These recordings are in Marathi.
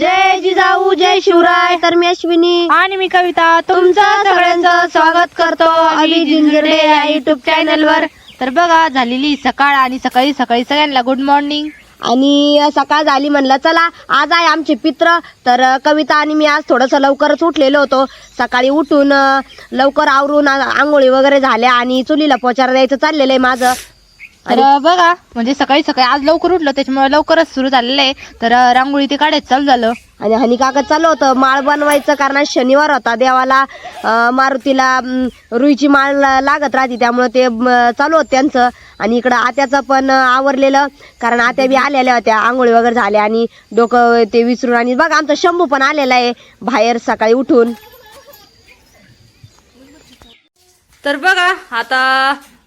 जय जिजाऊ जय शिवराय. तर मी अश्विनी. आणि मी कविता. तुमचं सगळ्यांचं स्वागत करतो अभि जिंजर्डे या युट्यूब चॅनल वर. तर बघा झालेली सकाळ आणि सकाळी सकाळी सगळ्यांना गुड मॉर्निंग आणि सकाळ झाली म्हणलं चला आज आहे आमचे पित्र. तर कविता आणि मी आज थोडस लवकरच उठलेलो होतो. सकाळी उठून लवकर आवरून आंघोळी वगैरे झाल्या आणि चुलीला पोचारा द्यायचं चाललेलं आहे माझं. तर बघा म्हणजे सकाळी सकाळी आज लवकर उठलो त्याच्यामुळे लवकरच सुरू झालेलं आहे. तर रांगोळी ते काढायचं चालू झालं. आणि हनी कागद चालू होतं. माळ बनवायचं कारण शनिवार होता. देवाला मारुतीला रुईची माळ लागत राहते त्यामुळे ते चालू होतं त्यांचं. आणि इकडं आत्याचं पण आवरलेलं. कारण आत्या बी आलेल्या होत्या. आंघोळी वगैरे झाल्या आणि डोकं ते विसरून आणि बघा आमचा शंभू पण आलेला आहे बाहेर सकाळी उठून. तर बघा आता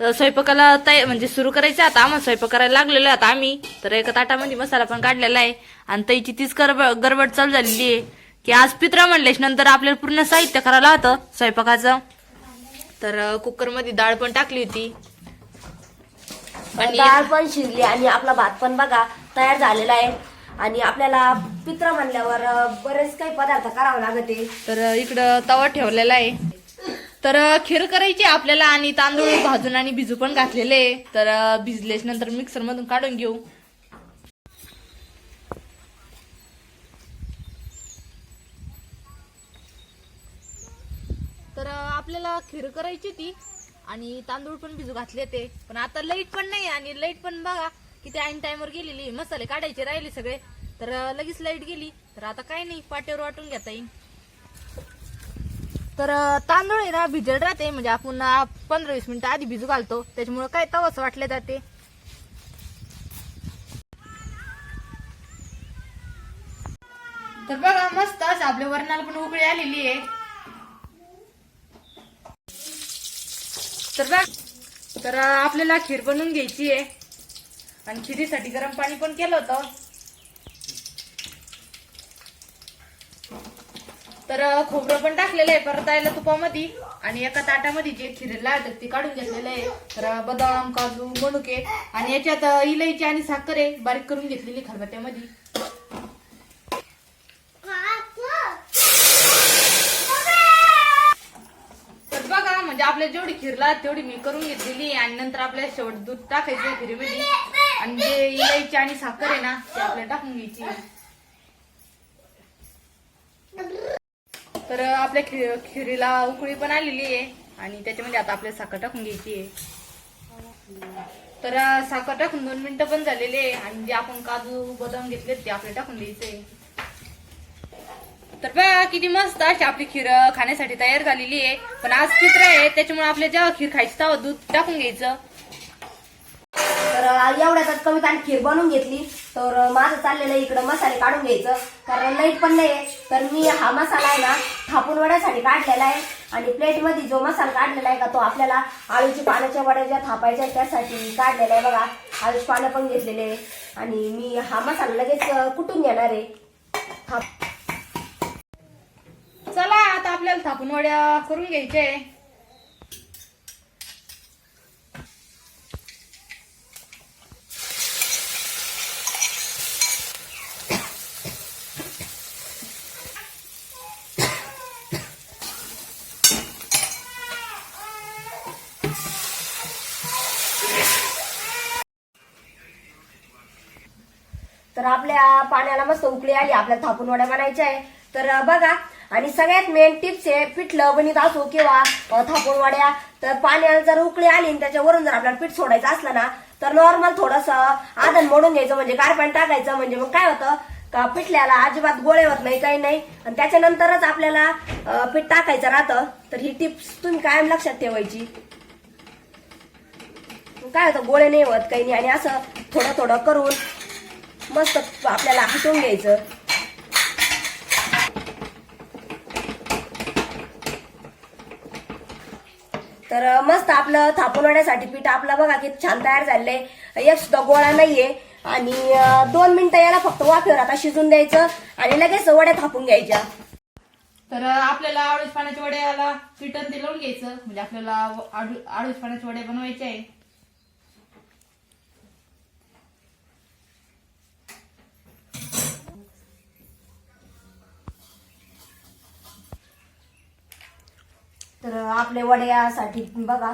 अ, स्वयंपाकाला तयार म्हणजे सुरू करायचं आता. आम्हाला स्वयंपाक करायला लागलेलो आहे आता आम्ही. तर एका ताटामध्ये मसाला पण काढलेला आहे. आणि ताईची तीच गरबड गडबड चालू झालेली आहे. की आज पित्रा म्हणलेच नंतर आपल्याला पूर्ण साहित्य करायला होतं स्वयंपाकाचं. तर कुकरमध्ये डाळ पण टाकली होती. आणि डाळ पण शिरली आणि आपला भात पण बघा तयार झालेला आहे. आणि आपल्याला पित्र म्हणल्यावर बरेच काही पदार्थ करावे लागते. तर इकडं तवा ठेवलेला आहे. तर खीर करायची आहे आपल्याला आणि तांदूळ भाजून आणि भिजू पण घातलेले. तर भिजलेच नंतर मिक्सर मधून काढून घेऊ. तर आपल्याला खीर करायची ती आणि तांदूळ पण भिजू घातले ते. पण आता लाइट पण नाही आणि लाइट पण बघा किती ऐन टाइमवर गेलेली. मसाले काढायचे राहिले सगळे. तर लगेच लाइट गेली. तर आता काही नाही पाट्यावर वाटून घेता येईल. तर तांदूळ आहे ना भिजत राहते. म्हणजे आपण पंधरा वीस मिनिटं आधी भिजू घालतो. त्याच्यामुळे काय तवस वाटले जाते तर बघा मस्त असं आपल्या वरणाला पण उकळी आलेली आहे. तर बघ तर आपल्याला खीर बनवून घ्यायची आहे. आणि खिरीसाठी गरम पाणी पण केलं होतं. तर खोबरं पण टाकलेलं आहे परतायला तुपामध्ये. आणि एका ताटामध्ये जे खिरेला ते काढून घेतलेलं आहे. तर बदाम काजू मनुके. आणि याच्यात इलायची आणि साखर आहे. बारीक करून घेतलेली खरबत्यामध्ये. तर बघा म्हणजे आपल्या जेवढी खिरला तेवढी मी करून घेतलेली आणि नंतर आपल्या शेवट दूध टाकायचं खिरेमध्ये. आणि जे इलायची आणि साखर आहे ना ते आपल्याला टाकून घ्यायची तर आपल्या खि- खिरीला उकळी पण आलेली आहे. आणि त्याच्यामध्ये आता आपल्याला साखर टाकून घ्यायची आहे. तर साखर टाकून दोन मिनिटं पण झालेले आहे. आणि जे आपण काजू बदाम घेतले ते आपल्याला टाकून द्यायचे तर बघा किती मस्त अशी आपली खीर खाण्यासाठी तयार झालेली आहे. पण आज पित्र आहे त्याच्यामुळे आपल्या जेव्हा खीर खायची तेव्हा दूध टाकून घ्यायचं. तर अं, कमीत आणि खीर बनवून घेतली. तर माझं चाललेलं आहे इकडं मसाले काढून घ्यायचं. कारण लाइट पण नाही आहे. तर मी हा मसाला आहे ना थापून वड्यासाठी काढलेला आहे. आणि प्लेटमध्ये जो मसाला काढलेला आहे का तो आपल्याला आळूची पाण्याच्या वड्या ज्या थापायच्या त्यासाठी काढलेला आहे बघा. आळूची पानं पण घेतलेले आहे. आणि मी हा मसाला लगेच कुठून कुटून घेणार आहे. थाप चला आता आपल्याला थापून वड्या करून घ्यायच्या तर आपल्या पाण्याला मस्त उकळी आली आपल्याला थापून वड्या बनायच्या आहे. तर बघा आणि सगळ्यात मेन टिप्स आहे पिठलं बनीत असो किंवा थापून वड्या तर पाण्याला जर उकळी आली आणि त्याच्यावरून जर आपल्याला पीठ सोडायचं असलं ना तर नॉर्मल थोडस आदन मोडून घ्यायचं म्हणजे गारपाणी टाकायचं म्हणजे मग काय होतं का पिठल्याला अजिबात गोळे होत नाही काही नाही. आणि त्याच्यानंतरच आपल्याला पीठ टाकायचं राहतं. तर ही टिप्स तुम्ही कायम लक्षात ठेवायची. काय होतं गोळे नाही होत काही नाही. आणि असं थोडं थोडं करून मस्त आपल्याला हटवून घ्यायचं. तर मस्त आपलं थापून होण्यासाठी पीठ आपलं बघा की छान तयार झालंय. एक सुद्धा गोळा नाहीये. आणि दोन मिनिटं याला फक्त वाफेवर आता शिजून द्यायचं आणि लगेच वड्या थापून घ्यायच्या. तर आपल्याला आळूस पाण्याच्या वड्याला पिटन ते लावून घ्यायचं. म्हणजे आपल्याला आळू- पाण्याच्या वड्या बनवायच्या आहे. तर आपले वड्यासाठी बघा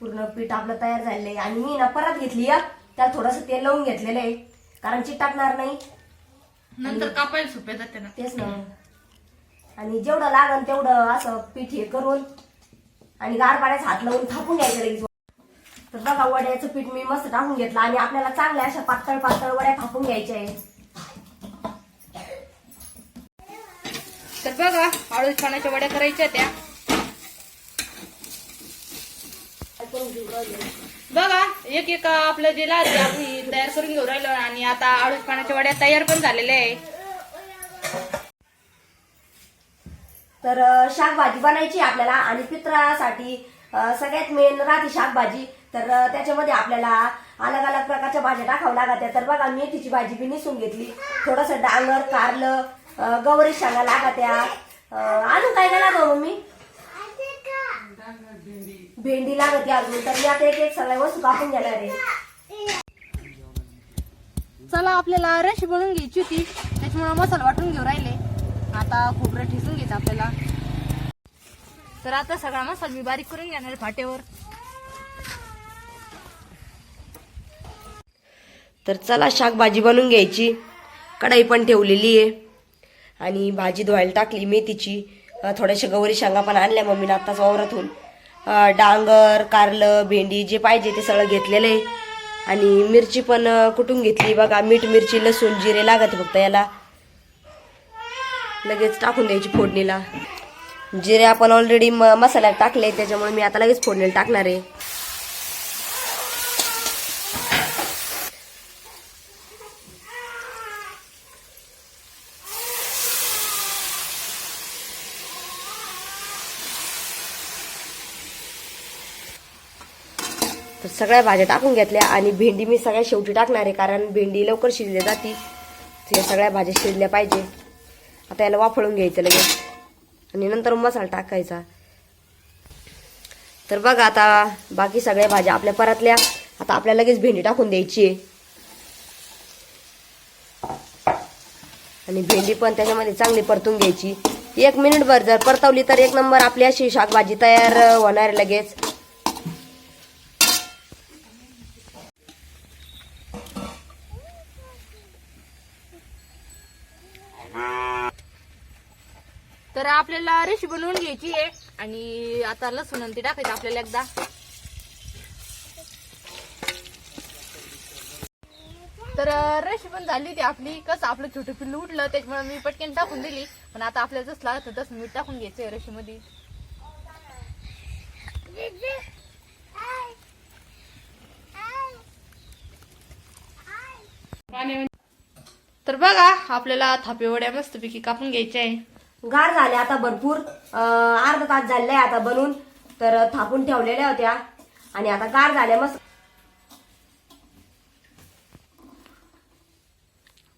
पूर्ण पीठ आपलं तयार झालेलं आहे. आणि मी ना परत घेतली एक त्यात थोडंसं तेल लावून घेतलेलं आहे. कारण चिटाकणार नाही. नंतर कापायला सोपे जाते ना. तेच ना. आणि जेवढं लागन तेवढं असं पीठ हे करून आणि गार पाण्याचा हात लावून थापून घ्यायचं लगेच. तर बघा वड्याचं पीठ मी मस्त टाकून घेतलं आणि आपल्याला चांगल्या अशा पातळ पातळ वड्या थापून घ्यायच्या आहे तर बघा आळूच पाण्याच्या वड्या करायच्या त्या. बघा एक एक आपलं जे लाज आम्ही तयार करून घेऊ राहिलो आणि आता आळूस पाण्याच्या वड्या तयार पण झालेल्या आहे. तर शाकभाजी बनायची आपल्याला आणि पित्रासाठी सगळ्यात मेन राहते शाकभाजी. तर त्याच्यामध्ये आपल्याला अलग अलग प्रकारच्या भाज्या टाकावं लागत्या तर बघा मेथीची भाजी बी निसून घेतली. थोडंसं डांगर कारलं गवरी शांगा लागत्या. अजून काय काय लागव मम्मी? भेंडी लागते अजून तर मी आता एक एक सगळ्या वस्तू कापून घेणार आहे. चला आपल्याला रशी बनवून घ्यायची होती. त्याच्यामुळे मसाला वाटून घेऊ राहिले. आता खोबरं ठेसून घ्यायचं आपल्याला. तर आता सगळा मसाला मी बारीक करून घेणार आहे फाटेवर तर चला शाकभाजी बनवून घ्यायची. कढाई पण ठेवलेली आहे. आणि भाजी धुवायला टाकली मेथीची. थोड्याशा गौरी शेंगा पण आणल्या मम्मीने आत्ताच वावरातून. डांगर कारलं भेंडी जे पाहिजे ते सगळं घेतलेलं आहे. आणि मिरची पण कुठून घेतली? बघा मीठ मिरची लसूण जिरे लागत फक्त याला. लगेच टाकून द्यायची फोडणीला. जिरे आपण ऑलरेडी म मसाल्यात टाकले त्याच्यामुळे मी आता लगेच फोडणीला टाकणार आहे. तर सगळ्या भाज्या टाकून घेतल्या आणि भेंडी मी सगळ्या शेवटी टाकणार आहे कारण भेंडी लवकर शिजली जाती. तर या सगळ्या भाज्या शिजल्या पाहिजे. आता याला वाफळून घ्यायचं लगेच. आणि नंतर मसाला टाकायचा. तर बघा आता बाकी सगळ्या भाज्या आपल्या परतल्या. आता आपल्याला लगेच भेंडी टाकून द्यायची आहे. आणि भेंडी पण त्याच्यामध्ये चांगली परतून घ्यायची. एक मिनिटभर जर परतवली तर एक नंबर आपली अशी शाकभाजी तयार होणार आहे लगेच तर आपल्याला रेशी बनवून घ्यायची आहे. आणि आता लसूण आणि ते टाकायचं आपल्याला एकदा. तर रेशी पण झाली होती आपली. कसं आपलं छोटं पिल्लू उठलं त्याच्यामुळे मी पटकन टाकून दिली. पण आता आपल्याला जसं लागत तसं मीठ टाकून घ्यायचंय रेशीमध्ये तर बघा आपल्याला थापेवड्या मस्तपैकी कापून घ्यायच्या आहे. गार झाले आता भरपूर अर्धा तास झाले आता बनून तर थापून ठेवलेल्या होत्या. आणि आता गार झाल्या मस्त.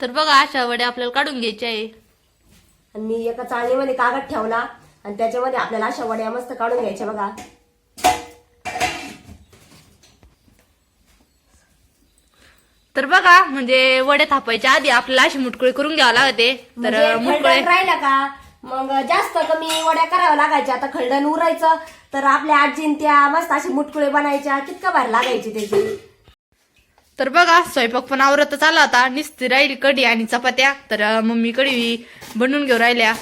तर बघा अशा वड्या आपल्याला काढून घ्यायच्या आहे. आणि मी एका चाळणीमध्ये कागद ठेवला आणि त्याच्यामध्ये आपल्याला अशा वड्या मस्त काढून घ्यायच्या बघा. तर बघा म्हणजे वड्या थापायच्या आधी आपल्याला अशी मुटकुळे करून घ्यावं लागते. तर म्हणजे मुटकुळे राहिलं का? मग जास्त कमी वड्या कराव्या लागायच्या. आता खलडण उरायचं तर आपल्या आजीन त्या मस्त अशी मुटकुळे बनायच्या. कितकं भारी लागायची त्याची. तर बघा स्वयंपाक पण आवरतच आला होता निस्ती राहिली कढी आणि चपात्या. तर मम्मी कढी बनवून घेऊ राहिल्या.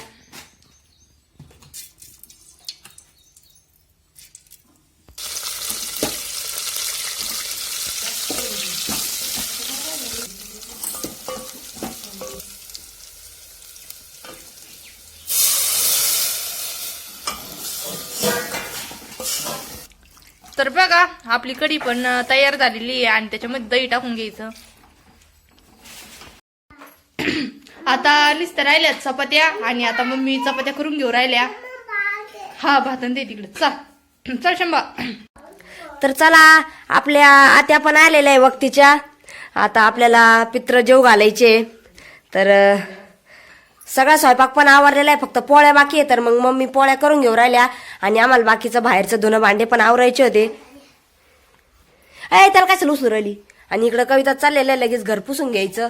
तर बघा आपली कढी पण तयार झालेली आहे आणि त्याच्यामध्ये दही टाकून घ्यायचं. आता नुसतं राहिल्यात चपात्या आणि आता मम्मी चपात्या करून घेऊ राहिल्या. हा भातन दे तिकडे. चल. चल शंभा. तर चला आपल्या आत्या पण आलेल्या आहे वक्तीच्या. आता आपल्याला पित्र जेव घालायचे. तर सगळा स्वयंपाक पण आवरलेला आहे फक्त पोळ्या बाकी आहे तर मग मम्मी पोळ्या करून घेऊ राहिल्या. आणि आम्हाला बाकीचं बाहेरचं धुणं भांडे पण आवरायचे होते. ए त्याला काय लुसू राहिली? आणि इकडं कविता चाललेलं आहे लगेच घर पुसून घ्यायचं.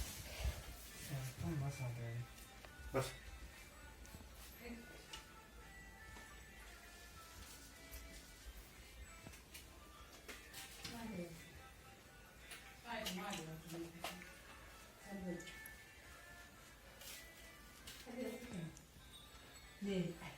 Nossa, velho. Cadê? Cadê?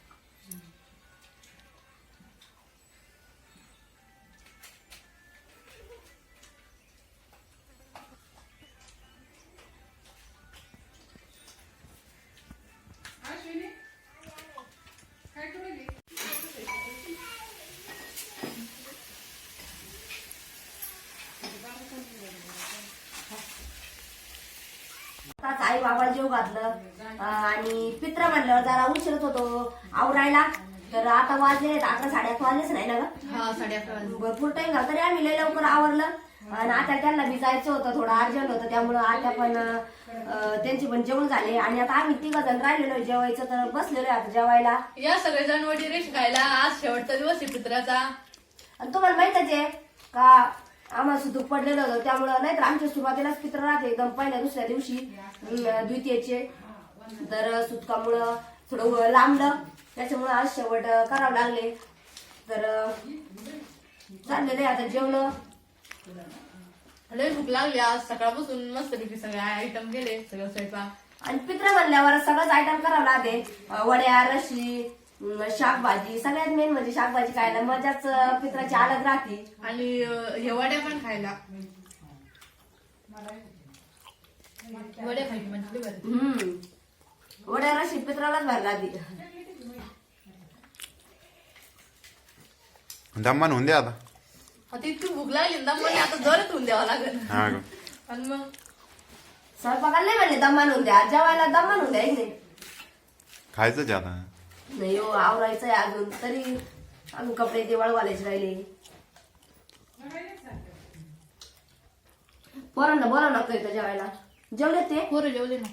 आताच आई बाबा जेव घातलं. आणि पित्र म्हणल्यावर जरा उशीरच होतो आवरायला. तर आता वाजले अकरा साडे अकरा वाजलेच नाही ना ग. भरपूर टाइम झाला. तरी आम्ही लय लवकर आवरलं. आणि आता त्यांना बी जायचं होतं थोडं अर्जंट होतं. त्यामुळं आता पण त्यांचे पण जेवण झाले. आणि आता आम्ही तिघ जण राहिलेलो जेवायचं. तर बसलेलो आता जेवायला. या सगळेजण वडी रेश खायला. आज शेवटचा दिवस आहे पित्राचा. आणि तुम्हाला माहितच आहे का आम्हाला सुतूक पडलेलं होतं. त्यामुळं नाहीतर आमच्या सुरुवातीलाच पित्र राहते. एकदम पहिल्या दुसऱ्या दिवशी द्वितीयेचे. तर सुतकामुळं थोडं लांबलं. त्याच्यामुळं आज शेवट करावं लागले. तर चाललेलं आहे आता जेवलं. लय भूक लागली आज. सकाळपासून मस्तपैकी सगळे आयटम गेले सगळं स्वयंपाक. आणि पित्र म्हणल्यावर सगळंच आयटम करावं लागते. वड्या रशी शाकभाजी. सगळ्यात मेन म्हणजे शाकभाजी खायला. मजाच पित्राची अलग राहते. आणि हे वड्या पण खायला. वड्या खायची म्हणजे. हम्म. वड्या रशी पित्रालाच भारी राहते. दमन होऊन द्या आता. आता इतकी भूक लागली ना मला आता जोरात होऊन द्यावं लागेल. हा. आणि मग? स्वयंपाकाला नाही म्हणले दमान होऊन द्या. जेवायला दमान होऊन द्या एक नाही खायचंच आहे आता. नाही हो आवरायचंय अजून. तरी अजून कपडे ते वाळवायचे राहिले. पोरांना ना लागतं इथं जेवायला. जेवले ते? पोरं जेवले ना.